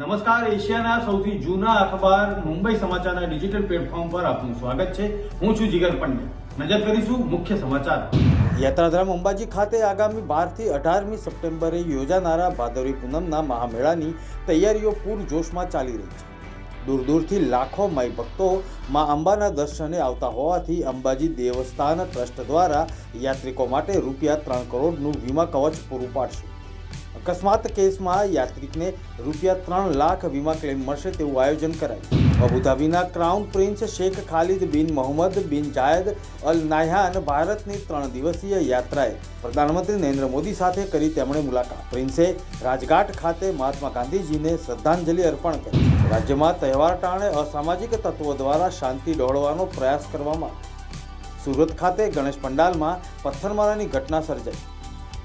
નમસ્કાર, એશિયાના સૌથી જૂના અખબાર મુંબઈ સમાચારના ડિજિટલ પ્લેટફોર્મ પર આપનું સ્વાગત છે. હું છું જીગર પંડ્યા. નજર કરીશું મુખ્ય સમાચાર. યાત્રાધામ અંબાજી ખાતે આગામી બારથી અઢારમી સપ્ટેમ્બરે યોજાનારા ભાદરવી પૂનમના મહામેળાની તૈયારીઓ પૂરજોશમાં ચાલી રહી છે. દૂર દૂરથી લાખો માઈ ભક્તો માં અંબાના દર્શને આવતા હોવાથી અંબાજી દેવસ્થાન ટ્રસ્ટ દ્વારા યાત્રિકો માટે રૂપિયા ત્રણ કરોડનું વીમા કવચ પૂરું પાડશે. અકસ્માત કેસમાં યાત્રિકને રૂપિયા ત્રણ લાખ વીમા ક્લેમ મળશે તેવું આયોજન કરાયું. અબુધાબીના crown prince Sheikh Khalid bin Mohammed bin જાયદ અલ નાહયાન ભારતની ત્રણ દિવસીય યાત્રાએ પ્રધાનમંત્રી નરેન્દ્ર મોદી સાથે કરી તેમણે મુલાકાત. પ્રિન્સે રાજઘાટ ખાતે મહાત્મા ગાંધીજીને શ્રદ્ધાંજલિ અર્પણ કરી. રાજ્યમાં તહેવાર ટાણે અસામાજિક તત્વો દ્વારા શાંતિ ડહોળવાનો પ્રયાસ કરવામાં સુરત ખાતે ગણેશ પંડાલમાં પથ્થરમારાની ઘટના સર્જાઈ.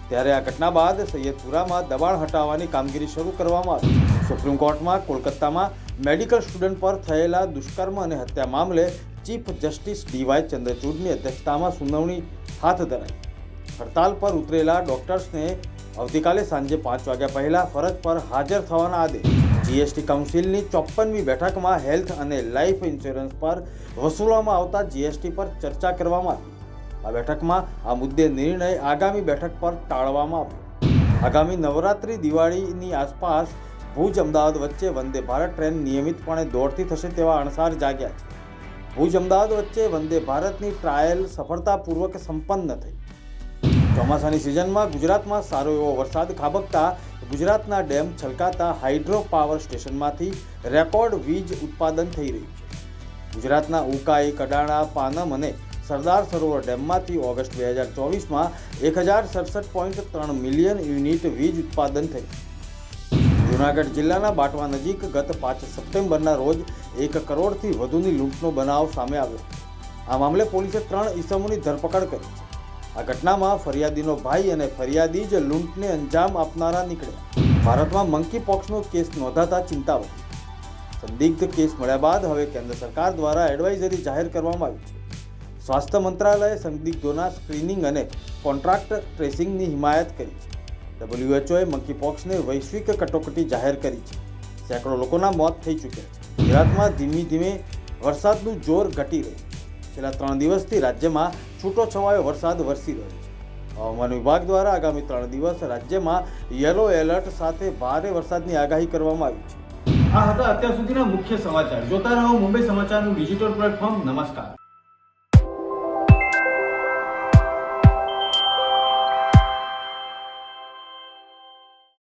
ત્યારે આ ઘટના બાદ સૈયદપુરામાં દબાણ હટાવવાની કામગીરી શરૂ કરવામાં આવી. સુપ્રીમ કોર્ટમાં કોલકાતામાં મેડિકલ સ્ટુડન્ટ પર થયેલા દુષ્કર્મ અને હત્યા મામલે ચીફ જસ્ટિસ ડીવાય ચંદ્રચૂડની અધ્યક્ષતામાં સુનાવણી હાથ ધરાઈ. હડતાલ પર ઉતરેલા ડોક્ટર્સને આવતીકાલે સાંજે પાંચ વાગ્યા પહેલા ફરજ પર હાજર થવાના આદેશ. જીએસટી કાઉન્સિલની ચોપ્પનમી બેઠકમાં હેલ્થ અને લાઈફ ઇન્સ્યોરન્સ પર વસૂલવામાં આવતા જીએસટી પર ચર્ચા કરવામાં આવી. આ બેઠકમાં આ મુદ્દે નિર્ણય આગામી બેઠક પર ટાળવામાં આવ્યો. આગામી નવરાત્રી દિવાળીની આસપાસ ભુજ અમદાવાદ વચ્ચે વંદે ભારત ટ્રેન નિયમિતપણે દોડતી થશે તેવા અણસાર જાગ્યા છે. ભુજ અમદાવાદ વચ્ચે વંદે ભારતની ટ્રાયલ સફળતાપૂર્વક સંપન્ન થઈ. ચોમાસાની સિઝનમાં ગુજરાતમાં સારો એવો વરસાદ ખાબકતા ગુજરાતના ડેમ છલકાતા હાઇડ્રો પાવર સ્ટેશનમાંથી રેકોર્ડ વીજ ઉત્પાદન થઈ રહ્યું છે. ગુજરાતના ઉકાઈ, કડાણા, પાનમ અને સરદાર સરોવર ડેમમાંથી ઓગસ્ટ બે હજાર ચોવીસમાં એક હજાર સડસઠ પોઈન્ટ ત્રણ મિલિયન યુનિટ વીજ ઉત્પાદન થયું. જૂનાગઢ જિલ્લાના બાટવા નજીક ગત પાંચ સપ્ટેમ્બરના રોજ એક કરોડથી વધુની લૂંટનો બનાવ સામે આવ્યો. આ મામલે પોલીસે ત્રણ ઈસમોની ધરપકડ કરી. આ ઘટનામાં ફરિયાદીનો ભાઈ અને ફરિયાદી જ લૂંટને અંજામ આપનારા નીકળ્યા. ભારતમાં મંકી પોક્સનો કેસ નોંધાતા ચિંતા વધી. સંદિગ્ધ કેસ મળ્યા બાદ હવે કેન્દ્ર સરકાર દ્વારા એડવાઇઝરી જાહેર કરવામાં આવી છે. સ્વાસ્થ્ય મંત્રાલયે સંદિગ્ધોના સ્ક્રીનિંગ અને કોન્ટ્રાક્ટ ટ્રેસિંગની હિમાયત કરી છે. ડબલ્યુએચઓએ મંકીપોક્સને વૈશ્વિક કટોકટી જાહેર કરી છે. સેંકડો લોકોના મોત થઈ ચૂક્યા છે. ગુજરાતમાં ધીમે ધીમે વરસાદનું જોર ઘટી રહ્યું છેલ્લા ત્રણ દિવસથી રાજ્યમાં છૂટો છવાયો વરસાદ વરસી રહ્યો છે. હવામાન વિભાગ દ્વારા આગામી ત્રણ દિવસ રાજ્યમાં યલો એલર્ટ સાથે ભારે વરસાદની આગાહી કરવામાં આવી છે. આ હતા અત્યાર સુધીના મુખ્ય સમાચાર. જોતા રહો મુંબઈ સમાચારનું ડિજિટલ પ્લેટફોર્મ નમસ્કાર.